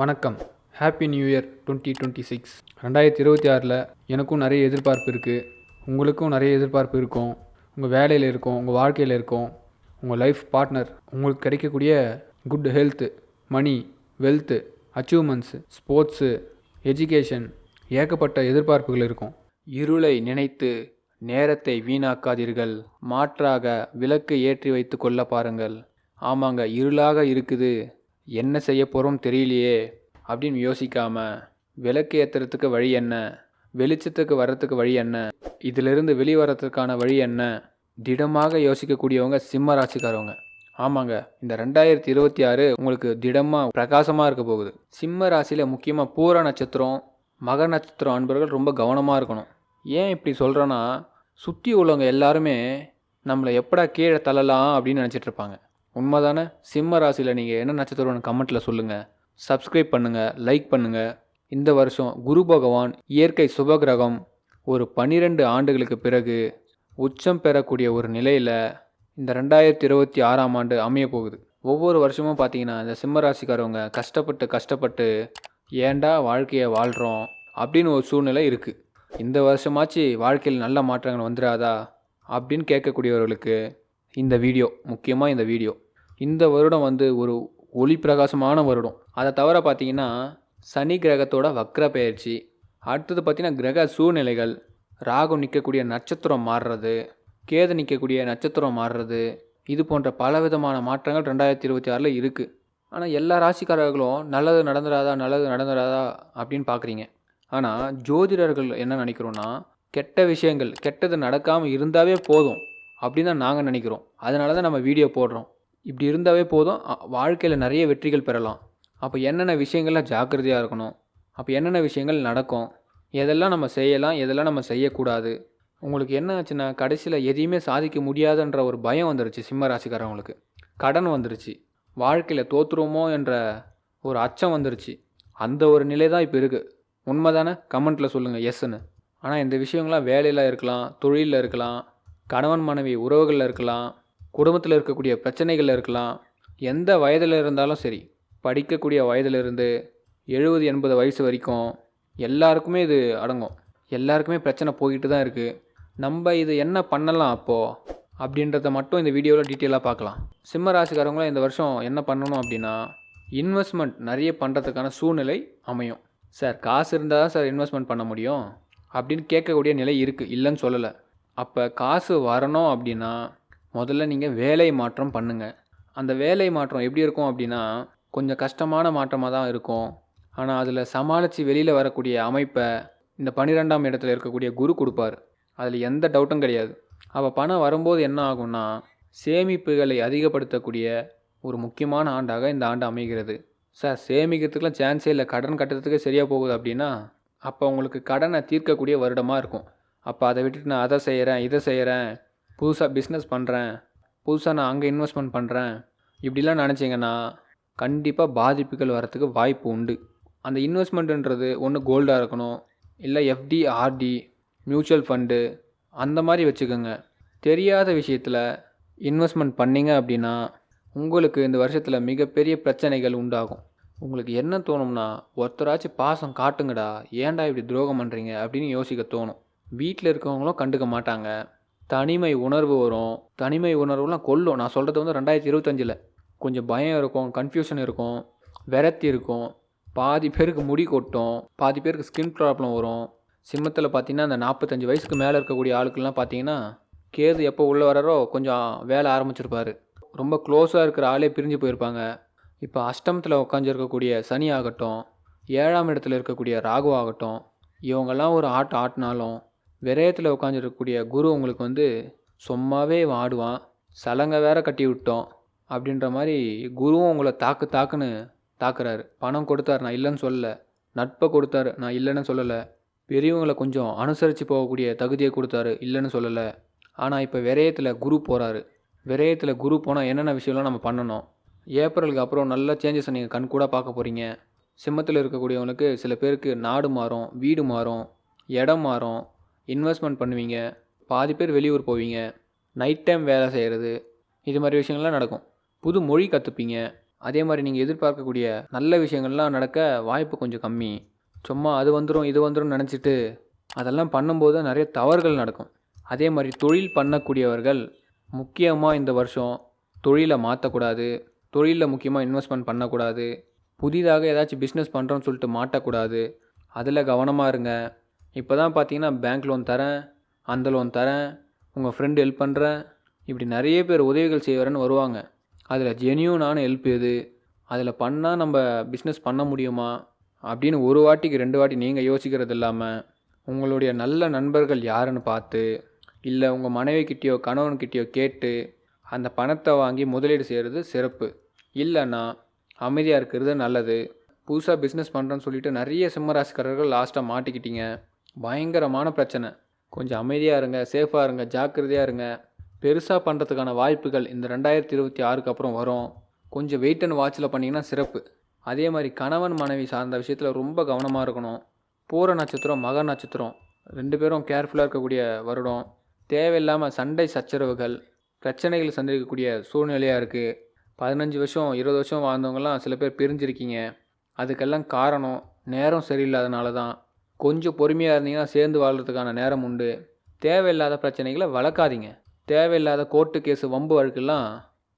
வணக்கம். Happy new year twenty twenty six ரெண்டாயிரத்தி இருபத்தி ஆறில் எனக்கும் நிறைய எதிர்பார்ப்பு இருக்குது உங்களுக்கும் நிறைய எதிர்பார்ப்பு இருக்கும். உங்கள் வேலையில் இருக்கும் உங்கள் வாழ்க்கையில் இருக்கும். உங்கள் லைஃப் பார்ட்னர் உங்களுக்கு கிடைக்கக்கூடிய good health money wealth achievements sports education ஏகப்பட்ட எதிர்பார்ப்புகள் இருக்கும். இருளை நினைத்து நேரத்தை வீணாக்காதீர்கள். மாற்றாக விளக்கு ஏற்றி வைத்து கொள்ள பாருங்கள். ஆமாங்க இருளாக இருக்குது. என்ன செய்ய போகிறோம் தெரியலையே. அப்படின்னு யோசிக்காமல் விளக்கு ஏற்றுறதுக்கு வழி என்ன? வெளிச்சத்துக்கு வர்றதுக்கு வழி என்ன? இதிலிருந்து வெளிவரத்துக்கான வழி என்ன? திடமாக யோசிக்கக்கூடியவங்க சிம்ம ராசிக்காரவங்க. ஆமாங்க இந்த ரெண்டாயிரத்தி இருபத்தி ஆறு உங்களுக்கு திடமாக பிரகாசமாக இருக்க போகுது. சிம்ம ராசியில் முக்கியமாக பூர நட்சத்திரம் மக நட்சத்திரம் அன்பர்கள் ரொம்ப கவனமாக இருக்கணும். ஏன் இப்படி சொல்கிறேன்னா சுற்றி உள்ளவங்க எல்லாருமே நம்மளை எப்படா கீழே தள்ளலாம் அப்படின்னு நினச்சிட்டு இருப்பாங்க. உண்மைதானே? சிம்ம ராசியில் நீங்கள் என்ன நட்சத்திரம்னு கமெண்ட்டில் சொல்லுங்கள் சப்ஸ்கிரைப் பண்ணுங்கள் லைக் பண்ணுங்கள் இந்த வருஷம் குரு பகவான் இயற்கை சுபகிரகம் ஒரு பன்னிரெண்டு ஆண்டுகளுக்கு பிறகு உச்சம் பெறக்கூடிய ஒரு நிலையில் இந்த ரெண்டாயிரத்தி இருபத்தி ஆறாம் ஆண்டு அமைய போகுது. ஒவ்வொரு வருஷமும் பார்த்தீங்கன்னா இந்த சிம்ம ராசிக்காரவங்க கஷ்டப்பட்டு கஷ்டப்பட்டு ஏன்டா வாழ்க்கையை வாழ்கிறோம் அப்படின்னு ஒரு சூழ்நிலை இருக்குது இந்த வருஷமாச்சு வாழ்க்கையில் நல்ல மாற்றங்கள் வந்துடாதா அப்படின்னு கேட்கக்கூடியவர்களுக்கு இந்த வீடியோ முக்கியமாக இந்த வீடியோ. இந்த வருடம் வந்து ஒரு ஒளி பிரகாசமான வருடம். அதை தவிர பார்த்தீங்கன்னா சனி கிரகத்தோட வக்ர பயிற்சி அடுத்தது பார்த்தீங்கன்னா கிரக சூழ்நிலைகள் ராகு நிற்கக்கூடிய நட்சத்திரம் மாறுறது கேது நிற்கக்கூடிய நட்சத்திரம் மாறுறது இது போன்ற பலவிதமான மாற்றங்கள் ரெண்டாயிரத்தி இருபத்தி ஆறில் இருக்குது ஆனால் எல்லா ராசிக்காரர்களும் நல்லது நடந்துடாதா நல்லது நடந்துடாதா அப்படின்னு பார்க்குறீங்க ஆனால் ஜோதிடர்கள் என்ன நினைக்கிறோன்னா கெட்ட விஷயங்கள் கெட்டது நடக்காமல் இருந்தாவே போதும் அப்படின்னு தான் நாங்கள் நினைக்கிறோம். அதனால தான் நம்ம வீடியோ போடுறோம். இப்படி இருந்தாவே போதும். வாழ்க்கையில் நிறைய வெற்றிகள் பெறலாம். அப்போ என்னென்ன விஷயங்கள்லாம் ஜாக்கிரதையாக இருக்கணும்? அப்போ என்னென்ன விஷயங்கள் நடக்கும்? எதெல்லாம் நம்ம செய்யலாம்? எதெல்லாம் நம்ம செய்யக்கூடாது? உங்களுக்கு என்ன ஆச்சுன்னா கடைசியில் எதையுமே சாதிக்க முடியாதுன்ற ஒரு பயம் வந்துருச்சு சிம்ம ராசிக்காரவங்களுக்கு. கடன் வந்துருச்சு. வாழ்க்கையில் தோற்றுருவோமோ என்ற ஒரு அச்சம் வந்துருச்சு. அந்த ஒரு நிலை தான் இப்போ இருக்குது உண்மை தானே கமெண்ட்டில் சொல்லுங்கள் எஸ்ன்னு ஆனால் இந்த விஷயங்கள்லாம் வேலையில் இருக்கலாம் தொழிலில் இருக்கலாம் கணவன் மனைவி உறவுகளில் இருக்கலாம் குடும்பத்தில் இருக்கக்கூடிய பிரச்சனைகள் இருக்கலாம். எந்த வயதில் இருந்தாலும் சரி படிக்கக்கூடிய வயதிலிருந்து எழுபது எண்பது வயசு வரைக்கும் எல்லாருக்குமே இது அடங்கும். எல்லாருக்குமே பிரச்சனை போய்கிட்டு தான் இருக்குது நம்ம இது என்ன பண்ணலாம் அப்போது அப்படின்றத மட்டும் இந்த வீடியோவில் டீட்டெயிலாக பார்க்கலாம். சிம்ம ராசிக்காரங்களும் இந்த வருஷம் என்ன பண்ணணும் அப்படின்னா இன்வெஸ்ட்மெண்ட் நிறைய பண்ணுறதுக்கான சூழ்நிலை அமையும். சார் காசு இருந்தால் தான் சார் இன்வெஸ்ட்மெண்ட் பண்ண முடியும்? அப்படின்னு கேட்கக்கூடிய நிலை இருக்குது இல்லைன்னு சொல்லலை. அப்போ காசு வரணும் அப்படின்னா முதல்ல நீங்கள் வேலை மாற்றம் பண்ணுங்கள் அந்த வேலை மாற்றம் எப்படி இருக்கும் அப்படின்னா கொஞ்சம் கஷ்டமான மாற்றமாக தான் இருக்கும். ஆனால் அதில் சமாளித்து வெளியில் வரக்கூடிய அமைப்பை இந்த பன்னிரெண்டாம் இடத்துல இருக்கக்கூடிய குரு கொடுப்பார். அதில் எந்த டவுட்டும் கிடையாது. அப்போ பணம் வரும்போது என்ன ஆகும்னா சேமிப்புகளை அதிகப்படுத்தக்கூடிய ஒரு முக்கியமான ஆண்டாக இந்த ஆண்டு அமைகிறது. சார் சேமிக்கிறதுக்குலாம் சான்ஸே இல்லை. கடன் கட்டுறதுக்கு சரியாக போகுது அப்படின்னா அப்போ உங்களுக்கு கடனை தீர்க்கக்கூடிய வருடமாக இருக்கும். அப்போ அதை விட்டுட்டு நான் அதை செய்கிறேன் இதை செய்கிறேன் புதுசாக பிஸ்னஸ் பண்ணுறேன் புதுசாக நான் அங்கே இன்வெஸ்ட்மெண்ட் பண்ணுறேன் இப்படிலாம் நினச்சிங்கன்னா கண்டிப்பாக பாதிப்புகள் வரத்துக்கு வாய்ப்பு உண்டு. அந்த இன்வெஸ்ட்மெண்ட்டுன்றது ஒன்று கோல்டாக இருக்கணும். இல்லை எஃப்டி ஆர்டி மியூச்சுவல் ஃபண்டு அந்த மாதிரி வச்சுக்கோங்க. தெரியாத விஷயத்தில் இன்வெஸ்ட்மெண்ட் பண்ணிங்க அப்படின்னா உங்களுக்கு இந்த வருஷத்தில் மிகப்பெரிய பிரச்சனைகள் உண்டாகும். உங்களுக்கு என்ன தோணும்னா ஒருத்தராச்சும் பாசம் காட்டுங்கடா. ஏன்டா இப்படி துரோகம் பண்ணுறீங்க அப்படின்னு யோசிக்க தோணும். வீட்டில் இருக்கவங்களும் கண்டுக்க மாட்டாங்க. தனிமை உணர்வு வரும். தனிமை உணர்வுலாம் கொல்லும். நான் சொல்கிறது வந்து ரெண்டாயிரத்தி இருபத்தஞ்சில். கொஞ்சம் பயம் இருக்கும் கன்ஃபியூஷன் இருக்கும் விரத்தி இருக்கும். பாதி பேருக்கு முடி கொட்டும். பாதி பேருக்கு ஸ்கின் ப்ராப்ளம் வரும். சிம்மத்தில் பார்த்தீங்கன்னா அந்த நாற்பத்தஞ்சு வயசுக்கு மேலே இருக்கக்கூடிய ஆளுக்கெல்லாம் பார்த்தீங்கன்னா கேது எப்போ உள்ளே வராரோ கொஞ்சம் வேலை ஆரம்பிச்சிருப்பார். ரொம்ப க்ளோஸாக இருக்கிற ஆளே பிரிஞ்சு போயிருப்பாங்க. இப்போ அஷ்டமத்தில் உட்காந்துருக்கக்கூடிய சனி ஆகட்டும் ஏழாம் இடத்துல இருக்கக்கூடிய ராகு ஆகட்டும் இவங்கெல்லாம் ஒரு ஆட்டம் ஆட்டினாலும் விரயத்தில் உட்காந்துருக்கக்கூடிய குரு உங்களுக்கு வந்து சும்மாவே ஆடுவான் சலங்கை வேற கட்டி விட்டோம் அப்படின்ற மாதிரி குருவும் உங்களை தாக்கு தாக்குன்னு தாக்குறாரு. பணம் கொடுத்தாரு நான் இல்லைன்னு சொல்லலை. நட்பை கொடுத்தாரு நான் இல்லைன்னு சொல்லலை. பெரியவங்களை கொஞ்சம் அனுசரித்து போகக்கூடிய தகுதியை கொடுத்தாரு இல்லைன்னு சொல்லலை. ஆனால் இப்போ விரயத்தில் குரு போகிறாரு விரயத்தில் குரு போனால் என்னென்ன விஷயம்லாம் நம்ம பண்ணணும்? ஏப்ரலுக்கு அப்புறம் நல்ல சேஞ்சஸை நீங்கள் கண் கூட பார்க்க போகிறீங்க சிம்மத்தில் இருக்கக்கூடியவங்களுக்கு சில பேருக்கு நாடு மாறும் வீடு மாறும் இடம் மாறும். இன்வெஸ்ட்மெண்ட் பண்ணுவீங்க பாதி பேர் வெளியூர் போவீங்க நைட் டைம் வேலை செய்கிறது இது மாதிரி விஷயங்கள்லாம் நடக்கும். புது மொழி கற்றுப்பீங்க அதே மாதிரி நீங்கள் எதிர்பார்க்கக்கூடிய நல்ல விஷயங்கள்லாம் நடக்க வாய்ப்பு கொஞ்சம் கம்மி. சும்மா அது வந்துடும் இது வந்துடும் நினச்சிட்டு அதெல்லாம் பண்ணும்போது நிறைய தவறுகள் நடக்கும். அதே மாதிரி தொழில் பண்ணக்கூடியவர்கள் முக்கியமாக இந்த வருஷம் தொழிலை மாற்றக்கூடாது தொழிலில் முக்கியமாக இன்வெஸ்ட்மெண்ட் பண்ணக்கூடாது புதிதாக ஏதாச்சும் பிஸ்னஸ் பண்ணுறோன்னு சொல்லிட்டு மாட்டக்கூடாது அதில் கவனமாக இருங்க. இப்போ தான் பார்த்தீங்கன்னா பேங்க் லோன் தரேன் அந்த லோன் தரேன் உங்கள் ஃப்ரெண்டு ஹெல்ப் பண்ணுறேன் இப்படி நிறைய பேர் உதவிகள் செய்வாருன்னு வருவாங்க. அதில் ஜெனியூனான ஹெல்ப் எது? அதில் பண்ணால் நம்ம பிஸ்னஸ் பண்ண முடியுமா? அப்படின்னு ஒரு வாட்டிக்கு ரெண்டு வாட்டி நீங்கள் யோசிக்கிறது இல்லாமல் உங்களுடைய நல்ல நண்பர்கள் யாருன்னு பார்த்து இல்லை உங்கள் மனைவிக்கிட்டேயோ கணவன்கிட்டயோ கேட்டு அந்த பணத்தை வாங்கி முதலீடு செய்கிறது சிறப்பு. இல்லைன்னா அமைதியாக இருக்கிறது நல்லது. புதுசாக பிஸ்னஸ் பண்ணுறேன்னு சொல்லிட்டு நிறைய சிம்மராசிக்காரர்கள் லாஸ்ட்டாக மாட்டிக்கிட்டீங்க. பயங்கரமான பிரச்சனை. கொஞ்சம் அமைதியாக இருங்க சேஃபாக இருங்க ஜாக்கிரதையாக இருங்க. பெருசாக பண்ணுறதுக்கான வாய்ப்புகள் இந்த ரெண்டாயிரத்தி இருபத்தி ஆறுக்கு அப்புறம் வரும். கொஞ்சம் வெயிட் அண்ட் வாட்சில் பண்ணிங்கன்னா சிறப்பு. அதே மாதிரி கணவன் மனைவி சார்ந்த விஷயத்தில் ரொம்ப கவனமாக இருக்கணும். பூர நட்சத்திரம் மக நட்சத்திரம். ரெண்டு பேரும் கேர்ஃபுல்லாக இருக்கக்கூடிய வருடம். தேவையில்லாமல் சண்டை சச்சரவுகள் பிரச்சனைகள் சந்திக்கக்கூடிய சூழ்நிலையாக இருக்குது பதினஞ்சு வருஷம் இருபது வருஷம் வாழ்ந்தவங்கலாம் சில பேர் பிரிஞ்சிருக்கீங்க. அதுக்கெல்லாம் காரணம் நேரம் சரியில்லாதனால தான் கொஞ்சம் பொறுமையாக இருந்தீங்கன்னா சேர்ந்து வாழ்கிறதுக்கான நேரம் உண்டு. தேவையில்லாத பிரச்சனைகளை வளர்க்காதீங்க. தேவையில்லாத கோர்ட்டு கேஸு வம்பு வழக்கெல்லாம்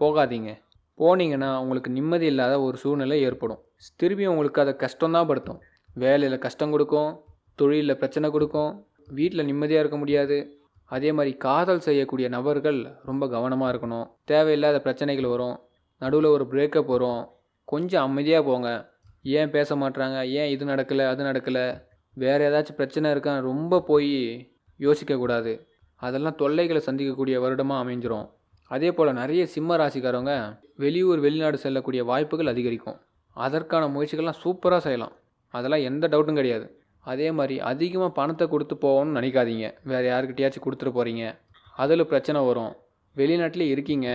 போகாதீங்க. போனீங்கன்னா உங்களுக்கு நிம்மதி இல்லாத ஒரு சூழ்நிலை ஏற்படும். திரும்பி உங்களுக்கு அதை கஷ்டம்தான் படுத்தும். வேலையில் கஷ்டம் கொடுக்கும் தொழிலில் பிரச்சனை கொடுக்கும் வீட்டில் நிம்மதியாக இருக்க முடியாது. அதே மாதிரி காதல் செய்யக்கூடிய நபர்கள் ரொம்ப கவனமாக இருக்கணும். தேவையில்லாத பிரச்சனைகள் வரும். நடுவில் ஒரு பிரேக்கப் வரும். கொஞ்சம் அமைதியாக போங்க. ஏன் பேச மாட்டுறாங்க ஏன் இது நடக்கலை அது நடக்கலை? வேறு ஏதாச்சும் பிரச்சனை இருக்கான்னு ரொம்ப போய் யோசிக்கக்கூடாது. அதெல்லாம் தொல்லைகளை சந்திக்கக்கூடிய வருடமாக அமைஞ்சிரும். அதே போல் நிறைய சிம்ம ராசிக்காரவங்க வெளியூர் வெளிநாடு செல்லக்கூடிய வாய்ப்புகள் அதிகரிக்கும். அதற்கான முயற்சிகள்லாம் சூப்பராக செய்யலாம். அதெல்லாம் எந்த டவுட்டும் கிடையாது. அதே மாதிரி அதிகமாக பணத்தை கொடுத்து போகணும்னு நினைக்காதீங்க. வேறு யாருக்கிட்டையாச்சும் கொடுத்துட்டு போகிறீங்க அதில் பிரச்சனை வரும். வெளிநாட்டிலே இருக்கீங்க.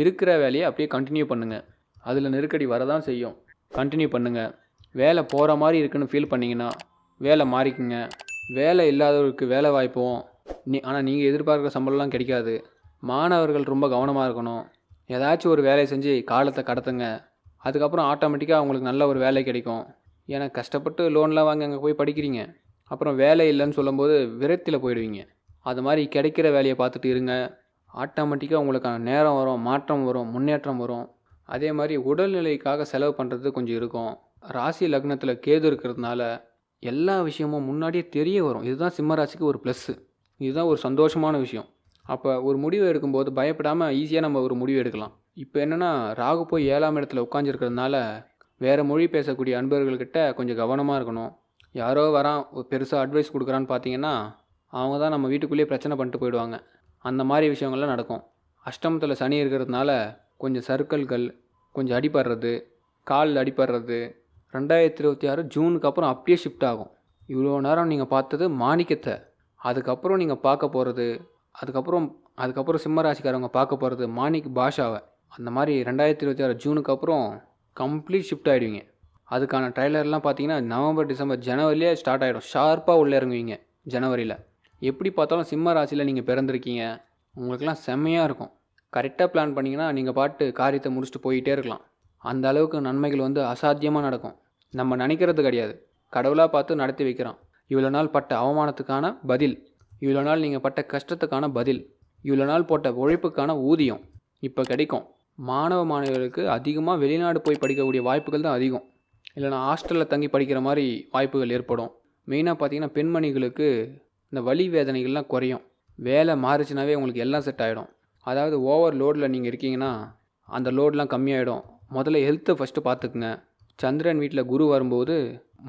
இருக்கிற வேலையை அப்படியே கண்டினியூ பண்ணுங்கள் அதில் நெருக்கடி வரதான் செய்யும். கண்டினியூ பண்ணுங்கள் வேலை போகிற மாதிரி இருக்குன்னு ஃபீல் பண்ணிங்கன்னா வேலை மாறிக்குங்க. வேலை இல்லாதவருக்கு வேலை வாய்ப்பும் நீ ஆனால் நீங்கள் எதிர்பார்க்குற சம்பளம்லாம் கிடைக்காது. மாணவர்கள் ரொம்ப கவனமாக இருக்கணும். ஏதாச்சும் ஒரு வேலையை செஞ்சு காலத்தை கடத்துங்க. அதுக்கப்புறம் ஆட்டோமேட்டிக்காக உங்களுக்கு நல்ல ஒரு வேலை கிடைக்கும். ஏன்னா கஷ்டப்பட்டு லோன்லாம் வாங்கி அங்கே போய் படிக்கிறீங்க. அப்புறம் வேலை இல்லைன்னு சொல்லும்போது விரக்தியில் போயிடுவீங்க. அது மாதிரி கிடைக்கிற வேலையை பார்த்துட்டு இருங்க. ஆட்டோமேட்டிக்காக உங்களுக்கான நேரம் வரும் மாற்றம் வரும் முன்னேற்றம் வரும். அதே மாதிரி உடல்நிலைக்காக செலவு பண்ணுறது கொஞ்சம் இருக்கும். ராசி லக்னத்தில் கேது இருக்கிறதுனால எல்லா விஷயமும் முன்னாடியே தெரிய வரும். இதுதான் சிம்மராசிக்கு ஒரு ப்ளஸ்ஸு இதுதான் ஒரு சந்தோஷமான விஷயம். அப்போ ஒரு முடிவு எடுக்கும்போது பயப்படாமல் ஈஸியாக நம்ம ஒரு முடிவு எடுக்கலாம். இப்போ என்னென்னா ராகு போய் ஏழாம் இடத்துல உட்காந்துருக்கிறதுனால வேறு மொழி பேசக்கூடிய அன்பர்கள்கிட்ட கொஞ்சம் கவனமாக இருக்கணும். யாரோ வரான் ஒரு பெருசாக அட்வைஸ் கொடுக்குறான்னு பார்த்தீங்கன்னா அவங்க தான் நம்ம வீட்டுக்குள்ளேயே பிரச்சனை பண்ணிட்டு போயிடுவாங்க. அந்த மாதிரி விஷயங்கள்லாம் நடக்கும். அஷ்டமத்தில் சனி இருக்கிறதுனால கொஞ்சம் சர்க்கல்கள் கொஞ்சம் அடிபடுறது காலில் அடிபடுறது ரெண்டாயிரத்தி இருபத்தி ஆறு ஜூனுக்கு அப்புறம் அப்படியே ஷிஃப்ட் ஆகும். இவ்வளோ நேரம் நீங்கள் பார்த்தது மாணிக்கத்தை அதுக்கப்புறம் நீங்கள் பார்க்க போகிறது அதுக்கப்புறம் அதுக்கப்புறம் சிம்மராசிக்காரவங்க பார்க்க போகிறது மாணிக் பாஷாவை. அந்த மாதிரி ரெண்டாயிரத்தி இருபத்தி ஆறு ஜூனுக்கு அப்புறம் கம்ப்ளீட் ஷிஃப்ட் ஆகிடுவீங்க அதுக்கான ட்ரைலர்லாம் பார்த்தீங்கன்னா நவம்பர் டிசம்பர் ஜனவரிலே ஸ்டார்ட் ஆகிடும் ஷார்ப்பாக உள்ளே இறங்குவீங்க ஜனவரியில். எப்படி பார்த்தாலும் சிம்ம ராசியில் நீங்கள் பிறந்திருக்கீங்க. உங்களுக்கெல்லாம் செம்மையாக இருக்கும். கரெக்டாக பிளான் பண்ணிங்கன்னா நீங்கள் பாட்டு காரியத்தை முடிச்சுட்டு போயிட்டே இருக்கலாம். அந்த அளவுக்கு நன்மைகள் வந்து அசாத்தியமாக நடக்கும். நம்ம நினைக்கிறது கிடையாது. கடவுளாக பார்த்து நடத்தி வைக்கிறான். இவ்வளோ நாள் பட்ட அவமானத்துக்கான பதில். இவ்வளோ நாள் நீங்கள் பட்ட கஷ்டத்துக்கான பதில். இவ்வளோ நாள் போட்ட உழைப்புக்கான ஊதியம் இப்போ கிடைக்கும். மாணவ மாணவிகளுக்கு அதிகமாக வெளிநாடு போய் படிக்கக்கூடிய வாய்ப்புகள் தான் அதிகம். இல்லைனா ஹாஸ்டலில் தங்கி படிக்கிற மாதிரி வாய்ப்புகள் ஏற்படும். மெயினாக பார்த்தீங்கன்னா பெண்மணிகளுக்கு இந்த வலி வேதனைகள்லாம் குறையும். வேலை மாறுச்சுனாவே உங்களுக்கு எல்லாம் செட் ஆகிடும் அதாவது ஓவர் லோடில் நீங்கள் இருக்கீங்கன்னா அந்த லோட்லாம் கம்மியாயிடும். முதல்ல ஹெல்த்தை ஃபஸ்ட்டு பார்த்துக்குங்க. சந்திரன் வீட்டில் குரு வரும்போது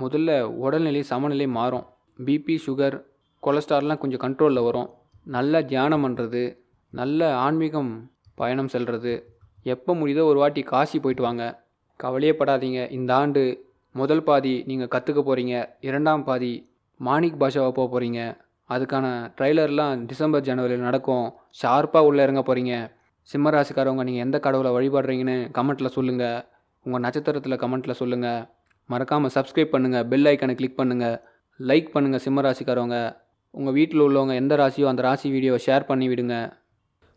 முதல்ல உடல்நிலை சமநிலை மாறும். பிபி சுகர் கொலஸ்ட்ரால்லாம் கொஞ்சம் கண்ட்ரோலில் வரும். நல்ல தியானம் பண்ணுறது நல்ல ஆன்மீகம் பயணம் செல்வது எப்போ முடியுதோ ஒரு வாட்டி காசி போயிட்டு வாங்க. கவலையே படாதீங்க. இந்த ஆண்டு முதல் பாதி நீங்கள் கற்றுக்க போகிறீங்க இரண்டாம் பாதி மாணிக் பாஷாவை போக போகிறீங்க அதுக்கான ட்ரைலர்லாம் டிசம்பர் ஜனவரியில் நடக்கும். ஷார்ப்பாக உள்ளே இறங்க போகிறீங்க சிம்மராசிக்காரவங்க நீங்கள் எந்த கடவுளை வழிபடுறீங்கன்னு கமெண்ட்டில் சொல்லுங்கள் உங்கள் நட்சத்திரத்தில் கமெண்ட்டில் சொல்லுங்கள் மறக்காமல் சப்ஸ்கிரைப் பண்ணுங்கள் பெல் ஐக்கனை கிளிக் பண்ணுங்கள் லைக் பண்ணுங்கள் சிம்மராசிக்காரவங்க. உங்கள் வீட்டில் உள்ளவங்க எந்த ராசியோ அந்த ராசி வீடியோவை ஷேர் பண்ணி விடுங்க.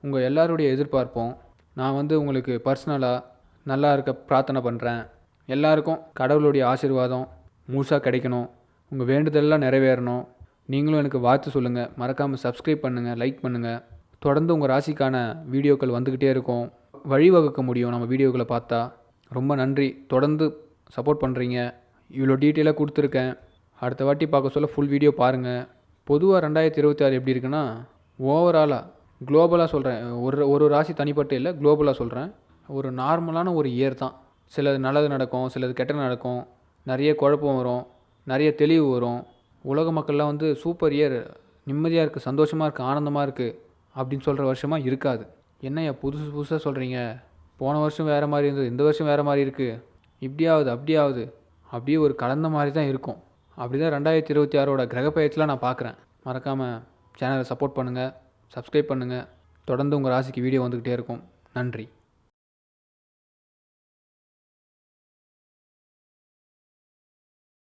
உங்கள் எல்லாருடைய எதிர்பார்ப்போம் நான் வந்து உங்களுக்கு பர்சனலாக நல்லா இருக்க பிரார்த்தனை பண்ணுறேன் எல்லாருக்கும் கடவுளுடைய ஆசீர்வாதம் முழுசாக கிடைக்கணும். உங்கள் வேண்டுதலெல்லாம் நிறைவேறணும். நீங்களும் எனக்கு வாழ்த்து சொல்லுங்கள் மறக்காமல் சப்ஸ்கிரைப் பண்ணுங்கள் லைக் பண்ணுங்கள் தொடர்ந்து உங்கள் ராசிக்கான வீடியோக்கள் வந்துக்கிட்டே இருக்கும். வழிவகுக்க முடியும் நம்ம வீடியோக்களை பார்த்தா. ரொம்ப நன்றி. தொடர்ந்து சப்போர்ட் பண்ணுறீங்க இவ்வளோ டீட்டெயிலாக கொடுத்துருக்கேன். அடுத்த வாட்டி பார்க்க சொல்ல ஃபுல் வீடியோ பாருங்கள் பொதுவாக ரெண்டாயிரத்தி இருபத்தி ஆறு எப்படி இருக்குன்னா ஓவராலாக குளோபலாக சொல்கிறேன் ஒரு ஒரு ராசி தனிப்பட்ட இல்லை குளோபலாக சொல்கிறேன் ஒரு நார்மலான ஒரு இயர் தான். சிலது நல்லது நடக்கும் சிலது கெட்டது நடக்கும். நிறைய குழப்பம் வரும். நிறைய தெளிவு வரும். உலக மக்கள்லாம் வந்து சூப்பர் இயர் நிம்மதியாக இருக்குது சந்தோஷமாக இருக்குது ஆனந்தமாக இருக்குது அப்படின்னு சொல்கிற வருஷமாக இருக்காது. என்னய்யா புதுசு புதுசாக சொல்கிறீங்க போன வருஷம் வேறு மாதிரி இருந்தது இந்த வருஷம் வேறு மாதிரி இருக்குது இப்படி ஆகுது அப்படி ஆகுது அப்படியே ஒரு கலந்த மாதிரி தான் இருக்கும். அப்படி தான் ரெண்டாயிரத்தி இருபத்தி ஆறோட கிரகப்பெயர்ச்சிலாம் நான் பார்க்குறேன். மறக்காமல் சேனலை சப்போர்ட் பண்ணுங்கள் சப்ஸ்கிரைப் பண்ணுங்கள் தொடர்ந்து உங்கள் ராசிக்கு வீடியோ வந்துக்கிட்டே இருக்கும். நன்றி.